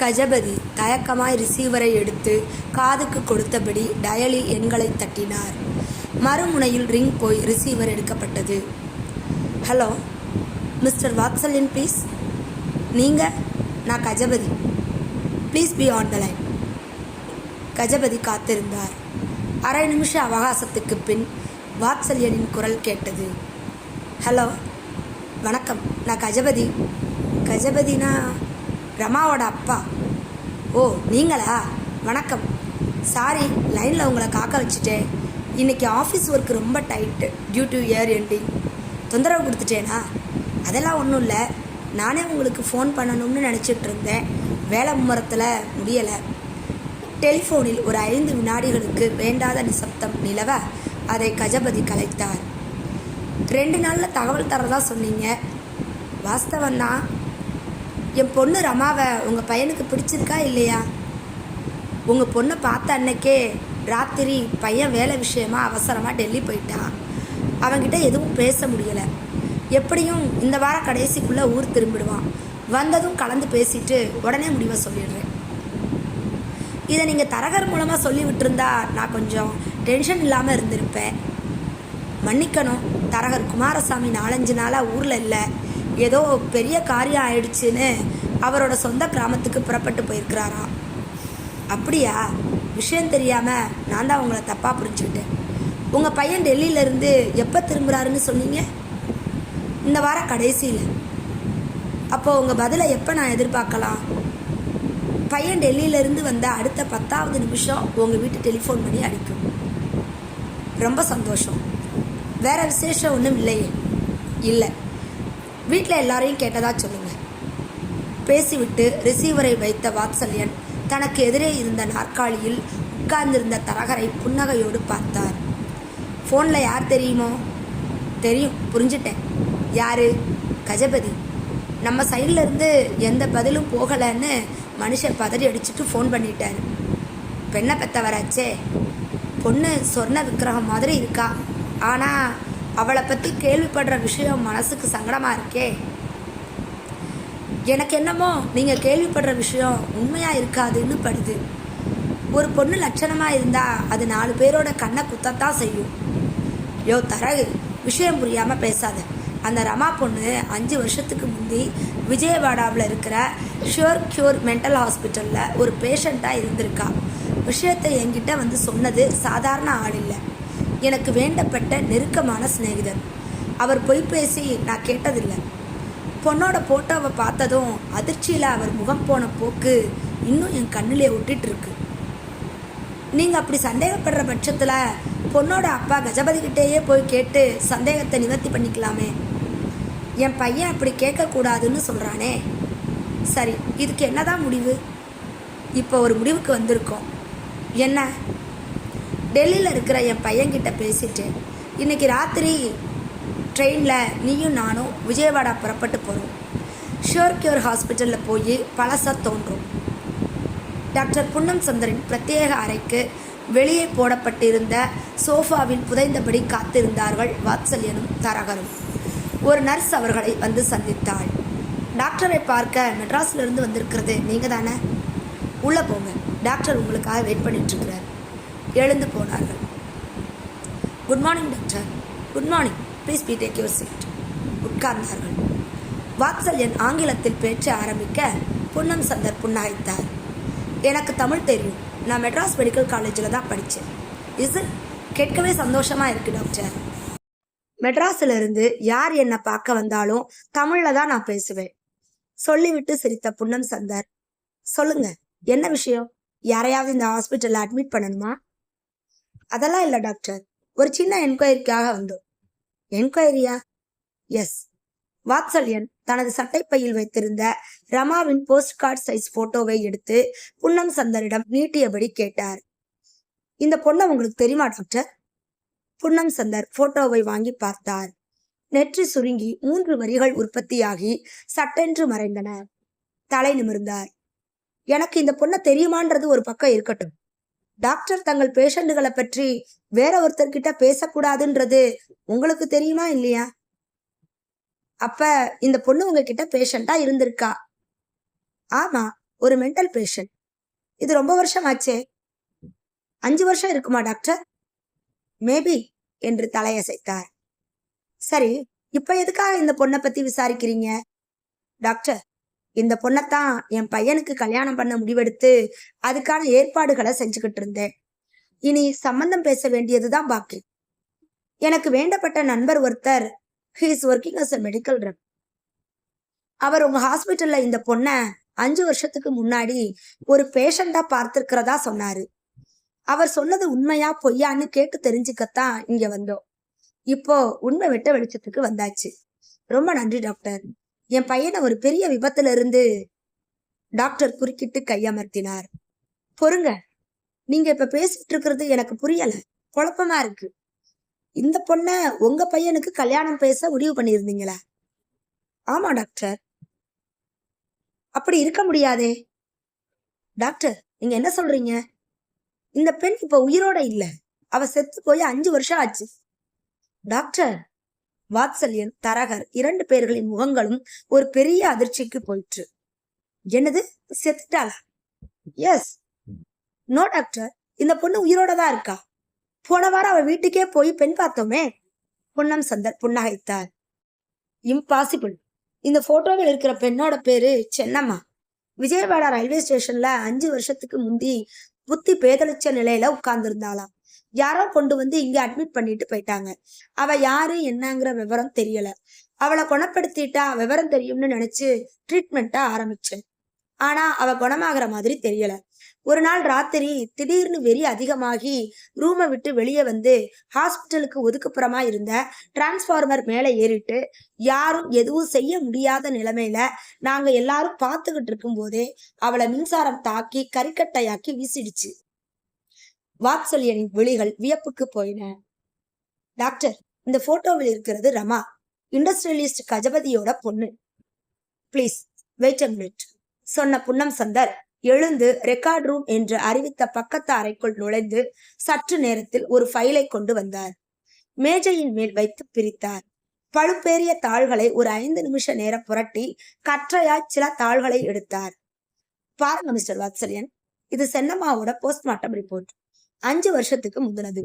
கஜபதி தயக்கமாய் ரிசீவரை எடுத்து காதுக்கு கொடுத்தபடி டயலில் எண்களை தட்டினார். மறுமுனையில் ரிங் போய் ரிசீவர் எடுக்கப்பட்டது. ஹலோ மிஸ்டர் வாத்சல்யன் ப்ளீஸ் நீங்கள் நான் Gajapathi. Please be on the line Gajapathi காத்திருந்தார். அரை நிமிஷ அவகாசத்துக்கு பின் வாத்சல்யனின் குரல் கேட்டது. ஹலோ வணக்கம். நான் கஜபதி. கஜபதினா ரமாவோட அப்பா. ஓ நீங்களா? வணக்கம். சாரி லைனில் உங்களை காக்க வச்சுட்டேன். இன்னைக்கு ஆஃபீஸ் ஒர்க் ரொம்ப tight due to year ending தொந்தரவு கொடுத்துட்டேனா? அதெல்லாம் ஒன்றும் இல்லை. நானே உங்களுக்கு ஃபோன் பண்ணணும்னு நினச்சிட்டு இருந்தேன். வேலை மும்மரத்தில் முடியலை. டெலிஃபோனில் ஒரு ஐந்து வினாடிகளுக்கு வேண்டாத நிசப்தம் நிலவ அதை கஜபதி கலைத்தார். ரெண்டு நாளில் தகவல் தரதா சொன்னீங்க. வாஸ்தவம் தான் என் பொண்ணு ரமாவை உங்கள் பையனுக்கு பிடிச்சிருக்கா இல்லையா? உங்கள் பொண்ணை பார்த்த அன்னைக்கே ராத்திரி பையன் வேலை விஷயமா அவசரமாக டெல்லி போயிட்டான் அவன்கிட்ட எதுவும் பேச முடியலை. எப்படியும் இந்த வார கடைசிக்குள்ளே ஊர் திரும்பிடுவான். வந்ததும் கலந்து பேசிட்டு உடனே முடிவை சொல்லிடுறேன். இதை நீங்கள் தரகர் மூலமாக சொல்லி விட்டுருந்தா நான் கொஞ்சம் டென்ஷன் இல்லாமல் இருந்திருப்பேன். மன்னிக்கணும் தரகர் குமாரசாமி நாலஞ்சு நாளாக ஊரில் இல்லை. ஏதோ பெரிய காரியம் ஆயிடுச்சுன்னு அவரோட சொந்த கிராமத்துக்கு புறப்பட்டு போயிருக்கிறாராம் அப்படியா? விஷயம் தெரியாமல் நான் தான் உங்களை தப்பாக புரிஞ்சுக்கிட்டேன். உங்கள் பையன் டெல்லியிலேருந்து எப்போ திரும்புகிறாருன்னு சொன்னீங்க? இந்த வாரம் கடைசியில். அப்போது உங்கள் பதிலை எப்போ நான் எதிர்பார்க்கலாம்? பையன் டெல்லியிலேருந்து வந்த அடுத்த பத்தாவது நிமிஷம் உங்கள் வீட்டு டெலிஃபோன் பண்ணி அடிக்கும் ரொம்ப சந்தோஷம். வேற விசேஷம் ஒன்றும் இல்லையே. இல்லை. வீட்டில் எல்லாரையும் கேட்டதா சொல்லுங்க. பேசிவிட்டு ரிசீவரை வைத்த வாத்சல்யன் தனக்கு எதிரே இருந்த நாற்காலியில் உட்கார்ந்திருந்த தரகரை புன்னகையோடு பார்த்தார். ஃபோனில் யார் தெரியுமோ? தெரியும் புரிஞ்சிட்டேன். யாரு? கஜபதி. நம்ம சைடில் இருந்து எந்த பதிலும் போகலைன்னு மனுஷன் பதறி அடிச்சுட்டு ஃபோன் பண்ணிட்டார். பெண்ணை பெத்தவராச்சே. பொண்ணு சொர்ண விக்கிரகம் மாதிரி இருக்கா? ஆனால் அவளை பற்றி கேள்விப்படுற விஷயம் மனசுக்கு சங்கடமாக இருக்கே. எனக்கு என்னமோ நீங்கள் கேள்விப்படுற விஷயம் உண்மையாக இருக்காதுன்னு படுது. ஒரு பொண்ணு லட்சணமாக இருந்தால் அது நாலு பேரோட கண்ணை குத்தத்தான் செய்யும். யோ தரகு விஷயம் புரியாமல் பேசாத. அந்த ரமா பொண்ணு அஞ்சு வருஷத்துக்கு முந்தி விஜயவாடாவில் இருக்கிற ஷியோர் க்யூர் மென்டல் ஹாஸ்பிட்டலில் ஒரு பேஷண்ட்டாக இருந்திருக்கா. விஷயத்தை என்கிட்ட வந்து சொன்னது சாதாரண ஆள் இல்லை. எனக்கு வேண்டப்பட்ட நெருக்கமான சிநேகிதர். அவர் பொய் பேசி நான் கேட்டதில்லை. பொண்ணோட போட்டோவை பார்த்ததும் அதிர்ச்சியில் அவர் முகம் போன போக்கு இன்னும் என் கண்ணிலே ஒட்டிட்டு இருக்கு நீங்கள் அப்படி சந்தேகப்படுற பட்சத்தில் பொண்ணோட அப்பா கஜபதிக்கிட்டேயே போய் கேட்டு சந்தேகத்தை நிவர்த்தி பண்ணிக்கலாமே. என் பையன் அப்படி கேட்கக்கூடாதுன்னு சொல்கிறானே சரி இதுக்கு என்னதான் முடிவு? இப்போ ஒரு முடிவுக்கு வந்திருக்கோம். என்ன? டெல்லியில் இருக்கிற என் பையன்கிட்ட பேசிட்டு இன்னைக்கு ராத்திரி ட்ரெயினில் நீயும் நானும் விஜயவாடா புறப்பட்டு போகிறோம் ஷோர் கியூர் ஹாஸ்பிட்டலில் போய் பழசாக தோன்றும். டாக்டர் புன்னம் சுந்தரின் பிரத்யேக அறைக்கு வெளியே போடப்பட்டிருந்த சோஃபாவில் புதைந்தபடி காத்திருந்தார்கள் வாத்சல்யனும் தரகரும். ஒரு நர்ஸ் அவர்களை வந்து சந்தித்தாள். டாக்டரை பார்க்க மெட்ராஸ்ல இருந்து வந்திருக்கிறது நீங்கள் தானே உள்ளே போங்க. டாக்டர் உங்களுக்காக வெயிட் பண்ணிட்டுருக்கிறார் எழுந்து போனார்கள். Good morning doctor good morning please be take your seat உட்கார்ந்தார்கள். வாத்சல்யன் ஆங்கிலத்தில் பேச்சு ஆரம்பிக்க புன்னம் சந்தர் புன்னகைத்தார் எனக்கு தமிழ் தெரியும். நான் மெட்ராஸ் மெடிக்கல் காலேஜில் தான் படித்தேன். இது கேட்கவே சந்தோஷமாக இருக்கு டாக்டர் மெட்ராஸிலிருந்து யார் என்னை பார்க்க வந்தாலும் தமிழில் தான் நான் பேசுவேன். சொல்லிவிட்டு சிரித்த புன்னம் சந்தர் சொல்லுங்க என்ன விஷயம்? யாரையாவது இந்த ஹாஸ்பிட்டலில் அட்மிட் பண்ணணுமா? அதெல்லாம் இல்லை டாக்டர். ஒரு சின்ன என்கொயரிக்காக வந்தோம். என்கொயரியா? எஸ். வாத்சல்யன் தனது சட்டைப்பையில் வைத்திருந்த ரமாவின் போஸ்ட் கார்டு சைஸ் போட்டோவை எடுத்து புன்னம் சந்தரிடம் நீட்டியபடி கேட்டார். இந்த பொண்ணை உங்களுக்கு தெரியுமா டாக்டர்? புன்னம் சந்தர் போட்டோவை வாங்கி பார்த்தார். நெற்றி சுருங்கி மூன்று வரிகள் உற்பத்தியாகி சட்டென்று மறைந்தன. தலை நிமிர்ந்தார். எனக்கு இந்த பொண்ணை தெரியுமான்றது ஒரு பக்கம் இருக்கட்டும். டாக்டர் தங்கள் பேஷண்ட்டுகளை பற்றி வேற ஒருத்தர்கிட்ட பேசக்கூடாதுன்றது உங்களுக்கு தெரியுமா இல்லையா? அப்ப இந்த பொண்ணு உங்ககிட்ட பேஷண்டா இருந்திருக்கா? ஆமா ஒரு மென்டல் பேஷண்ட் இது ரொம்ப வருஷம் ஆச்சே அஞ்சு வருஷம் இருக்குமா டாக்டர்? மேபி என்று தலையசைத்தார். சரி இப்ப எதுக்காக இந்த பொண்ணை பத்தி விசாரிக்கிறீங்க? டாக்டர் இந்த பொண்ணைத்தான் என் பையனுக்கு கல்யாணம் பண்ண முடிவெடுத்து அதுக்கான ஏற்பாடுகளை செஞ்சுக்கிட்டு இருந்தேன். இனி சம்பந்தம் பேச வேண்டியதுதான் பாக்கி. எனக்கு வேண்டப்பட்ட நண்பர் ஒருத்தர் he's working as a medical rep அவர் உங்க ஹாஸ்பிட்டல்ல இந்த பொண்ணை அஞ்சு வருஷத்துக்கு முன்னாடி ஒரு பேஷண்டா பார்த்திருக்கிறதா சொன்னாரு. அவர் சொன்னது உண்மையா பொய்யான்னு கேட்டு தெரிஞ்சுக்கத்தான் இங்க வந்தோம். இப்போ உண்மை வெட்ட வெளிச்சத்துக்கு வந்தாச்சு. ரொம்ப நன்றி டாக்டர். என் பையனை ஒரு பெரிய விபத்துல இருந்து டாக்டர் குறுக்கிட்டு கையமர்த்தினார். பொறுங்க நீங்க இப்ப பேசிட்டு இருக்கிறது எனக்கு புரியல. குழப்பமா இருக்கு. இந்த பொண்ண உங்க பையனுக்கு கல்யாணம் பேச முடிவு பண்ணியிருந்தீங்களா? ஆமா டாக்டர். அப்படி இருக்க முடியாதே. டாக்டர் நீங்க என்ன சொல்றீங்க? இந்த பெண் இப்ப உயிரோட இல்ல. அவ செத்து போய் அஞ்சு வருஷம் ஆச்சு. டாக்டர் வாத்சல்யன் தரகர் இரண்டு பேர்களின் முகங்களும் ஒரு பெரிய அதிர்ச்சிக்கு போயிற்று. என்னது? செத்துட்டாளா எஸ் நோ டாக்டர் இந்த பொண்ணு உயிரோட தான் இருக்கா? போன வாரம் அவ வீட்டுக்கே போய் பெண் பார்த்தோமே. பொன்னம் சந்தர் புன்னகைத்தார் இம்பாசிபிள் இந்த போட்டோவில் இருக்கிற பெண்ணோட பேரு சென்னம்மா. விஜயவாடா ரயில்வே ஸ்டேஷன்ல அஞ்சு வருஷத்துக்கு முந்தி புத்தி பேதளிச்ச நிலையில உட்கார்ந்துருந்தாளாம். யாரோ கொண்டு வந்து இங்க அட்மிட் பண்ணிட்டு போயிட்டாங்க. அவ யாரு என்னங்கிற விவரம் தெரியல. அவளை குணப்படுத்திட்டா விவரம் தெரியும்னு நினைச்சு ட்ரீட்மெண்ட்டா ஆரம்பிச்சேன் ஆனா அவ குணமாகிற மாதிரி தெரியல. ஒரு நாள் ராத்திரி திடீர்னு வெறி அதிகமாகி ரூமை விட்டு வெளியே வந்து ஹாஸ்பிட்டலுக்கு ஒதுக்குப்புறமா இருந்த டிரான்ஸ்ஃபார்மர் மேலே ஏறிட்டு யாரும் எதுவும் செய்ய முடியாத நிலைமையில நாங்க எல்லாரும் பார்த்துக்கிட்டு இருக்கும் போதே அவளை மின்சாரம் தாக்கி கறிக்கட்டையாக்கி வீசிடுச்சு. வாத்சல்யனின் விழிகள் வியப்புக்கு போயின. டாக்டர் இந்த போட்டோவில் இருக்கிறது ரமா இண்டஸ்ட்ரியலிஸ்ட் கஜபதியோட பொண்ணு. ப்ளீஸ் வெயிட் அ மினிட் சொன்ன புன்னம் சந்தர் எழுந்து ரெக்கார்ட் ரூம் என்று அறிவித்த பக்கத்து அறைக்குள் நுழைந்து சற்று நேரத்தில் ஒரு ஃபைலை கொண்டு வந்தார். மேஜையின் மேல் வைத்து பிரித்தார். பழுப்பேறிய தாள்களை ஒரு ஐந்து நிமிஷ நேரம் புரட்டி கற்றையாய் சில தாள்களை எடுத்தார். பாருங்க மிஸ்டர் வாத்சல்யன் இது சென்னம்மாவோட போஸ்ட்மார்ட்டம் ரிப்போர்ட் அஞ்சு வருஷத்துக்கு முந்தினது.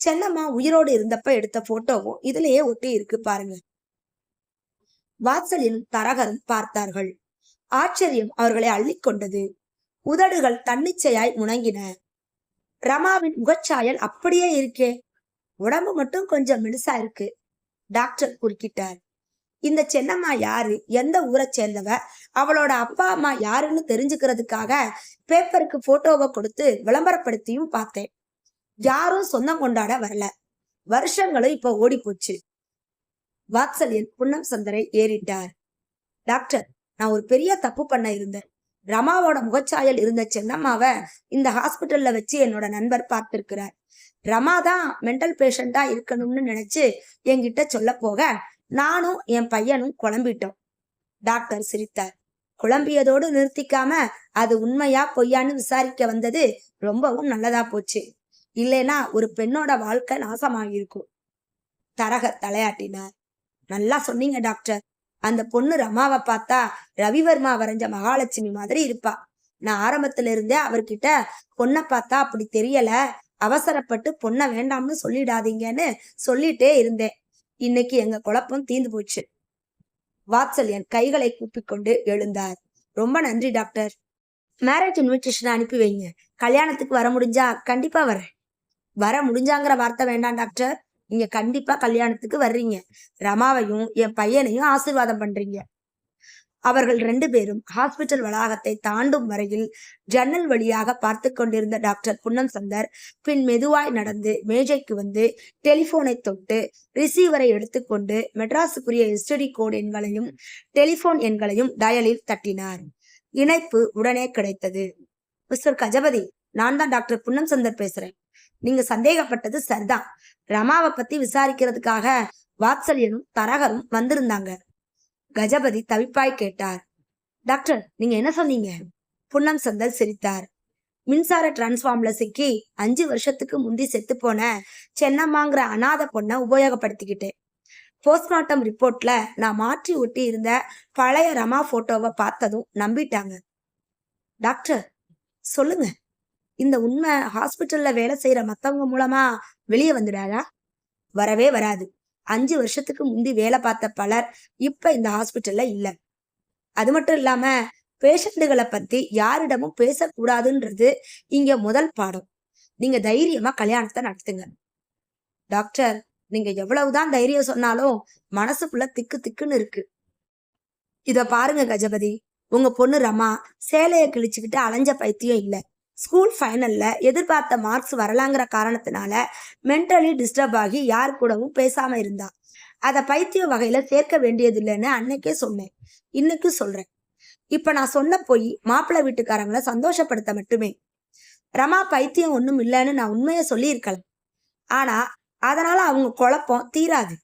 சென்னம்மா உயிரோடு இருந்தப்ப எடுத்த போட்டோவும் இதுலயே ஒட்டி இருக்கு பாருங்க. வாத்சல்யனும் தரகரும் பார்த்தார்கள். ஆச்சரியம் அவர்களை அள்ளிக்கொண்டது உதடுகள் தன்னிச்சையாய் முணங்கின. ரமாவின் முகச்சாயல் அப்படியே இருக்கே. உடம்பு மட்டும் கொஞ்சம் மெலிசா இருக்கு. டாக்டர் குறுக்கிட்டார். இந்த சென்னம்மா யாரு? எந்த ஊரை சேர்ந்தவ? அவளோட அப்பா அம்மா யாருன்னு தெரிஞ்சுக்கிறதுக்காக பேப்பருக்கு போட்டோவை கொடுத்து விளம்பரப்படுத்தியும் பார்த்தேன். யாரும் சொந்தம் கொண்டாட வரல. வருஷங்களும் இப்ப ஓடி போச்சு வாத்சல்யன் புன்னம் சந்தரை ஏறிட்டார். டாக்டர் நான் ஒரு பெரிய தப்பு பண்ண இருந்தேன். ரமாவோட முகச்சாயல் இருந்த சென்னம்மாவை இந்த ஹாஸ்பிட்டல்ல வச்சு என்னோட நண்பர் பார்த்திருக்கிறார். ரமா தான் மென்டல் பேஷண்டா இருக்கணும்னு நினைச்சு என்கிட்ட சொல்ல போக நானும் என் பையனும் குழம்பிட்டோம். டாக்டர் சிரித்தார். குழம்பியதோடு நிறுத்திக்காம அது உண்மையா பொய்யான்னு விசாரிக்க வந்தது ரொம்பவும் நல்லதா போச்சு. இல்லைனா ஒரு பெண்ணோட வாழ்க்கை நாசமாகிருக்கும் தரகர் தலையாட்டினார். நல்லா சொன்னீங்க டாக்டர். அந்த பொண்ணு ரமாவை பார்த்தா ரவிவர்மா வரைஞ்ச மகாலட்சுமி மாதிரி இருப்பா. நான் ஆரம்பத்துல இருந்தே அவர்கிட்ட பொண்ணை பார்த்தா அப்படி தெரியல. அவசரப்பட்டு பொண்ணை வேண்டாம்னு சொல்லிடாதீங்கன்னு சொல்லிட்டே இருந்தேன். இன்னைக்கு எங்க குழப்பம் தீந்து போச்சு. வாத்சல்யன் கைகளை கூப்பிக்கொண்டு எழுந்தார். ரொம்ப நன்றி டாக்டர். மேரேஜ் இன்விடேஷன் அனுப்பி வைங்க. கல்யாணத்துக்கு வர முடிஞ்சா கண்டிப்பா வரேன். வர முடிஞ்சாங்கிற வார்த்தை வேண்டாம் டாக்டர். நீங்க கண்டிப்பா கல்யாணத்துக்கு வர்றீங்க. ரமாவையும் என் பையனையும் ஆசீர்வாதம் பண்றீங்க. அவர்கள் ரெண்டு பேரும் ஹாஸ்பிட்டல் வளாகத்தை தாண்டும் வரையில் ஜன்னல் வழியாக பார்த்து கொண்டிருந்த டாக்டர் புன்னம் சந்தர் பின் மெதுவாய் நடந்து மேஜைக்கு வந்து டெலிபோனை தொட்டு ரிசீவரை எடுத்துக்கொண்டு மெட்ராஸுக்குரிய எஸ்டடி கோட் எண்களையும் டெலிபோன் எண்களையும் டயலில் தட்டினார். இணைப்பு உடனே கிடைத்தது. மிஸ்டர் கஜபதி நான் தான் டாக்டர் புன்னம் சந்தர் பேசுறேன். நீங்க சந்தேகப்பட்டது சரிதான். ரமாவை பத்தி விசாரிக்கிறதுக்காக வாத்சல்யனும் தரகரும் வந்திருந்தாங்க. கஜபதி தவிப்பாய் கேட்டார். டாக்டர் நீங்க என்ன சொன்னீங்க? புன்னம் சந்தர் சிரித்தார். மின்சார டிரான்ஸ்ஃபார்ம்ல சிக்கி அஞ்சு வருஷத்துக்கு முந்தி செத்து போன சென்னம்மாங்கிற அனாதை பொண்ணை உபயோகப்படுத்திக்கிட்டேன். போஸ்ட்மார்ட்டம் ரிப்போர்ட்ல நான் மாற்றி ஒட்டி இருந்த பழைய ரமா போட்டோவை பார்த்ததும் நம்பிட்டாங்க. டாக்டர் சொல்லுங்க. இந்த உண்மை ஹாஸ்பிட்டல்ல வேலை செய்யற மத்தவங்க மூலமா வெளியே வந்துடாதா? வரவே வராது. அஞ்சு வருஷத்துக்கு முந்தி வேலை பார்த்த பலர் இப்ப இந்த ஹாஸ்பிட்டல்ல இல்லை. அது மட்டும் இல்லாம பேஷண்ட்டுகளை பத்தி யாரிடமும் பேசக்கூடாதுன்றது இங்க முதல் பாடம். நீங்க தைரியமா கல்யாணத்தை நடத்துங்க. டாக்டர் நீங்க எவ்வளவுதான் தைரியம் சொன்னாலும் மனசுக்குள்ள திக்கு திக்குன்னு இருக்கு. இத பாருங்க கஜபதி. உங்க பொண்ணு ரமா சேலையை கிழிச்சுக்கிட்டு அலைஞ்ச பைத்தியம் இல்லை. ஸ்கூல் ஃபைனலில் எதிர்பார்த்த மார்க்ஸ் வரலாங்கிற காரணத்தினால மென்டலி டிஸ்டர்ப் ஆகி யார் கூடவும் பேசாமல் இருந்தா. அதை பைத்திய வகையில் சேர்க்க வேண்டியதில்லைன்னு அன்னைக்கே சொன்னேன். இன்னைக்கு சொல்கிறேன் இப்போ நான் சொன்ன போய் மாப்பிள்ளை வீட்டுக்காரங்களை சந்தோஷப்படுத்த மட்டுமே. ரமா பைத்தியம் ஒன்றும் இல்லைன்னு நான் உண்மையை சொல்லியிருக்கலாம் ஆனால் அதனால் அவங்க குழப்பம் தீராது.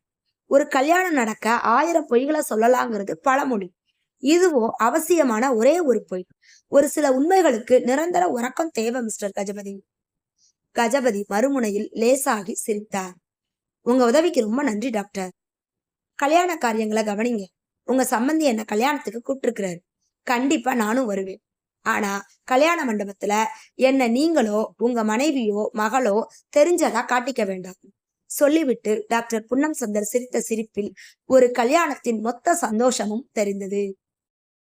ஒரு கல்யாணம் நடக்க ஆயிரம் பொய்களை சொல்லலாங்கிறது பழமொழி. இதுவோ அவசியமான ஒரே ஒரு பொய் ஒரு சில உண்மைகளுக்கு நிரந்தர உறக்கம் தேவை மிஸ்டர் கஜபதி. கஜபதி மறுமுனையில் லேசாகி சிரித்தார். உங்க உதவிக்கு ரொம்ப நன்றி டாக்டர் கல்யாண காரியங்களை கவனிங்க. உங்க சம்பந்தி என்ன கல்யாணத்துக்கு கூப்பிட்டுருக்கிறாரு. கண்டிப்பா நானும் வருவேன். ஆனா கல்யாண மண்டபத்துல என்ன நீங்களோ உங்க மனைவியோ மகளோ தெரிஞ்சதா காட்டிக்க வேண்டாம். சொல்லிவிட்டு டாக்டர் புன்னம் சந்தர் சிரித்த சிரிப்பில் ஒரு கல்யாணத்தின் மொத்த சந்தோஷமும் தெரிந்தது.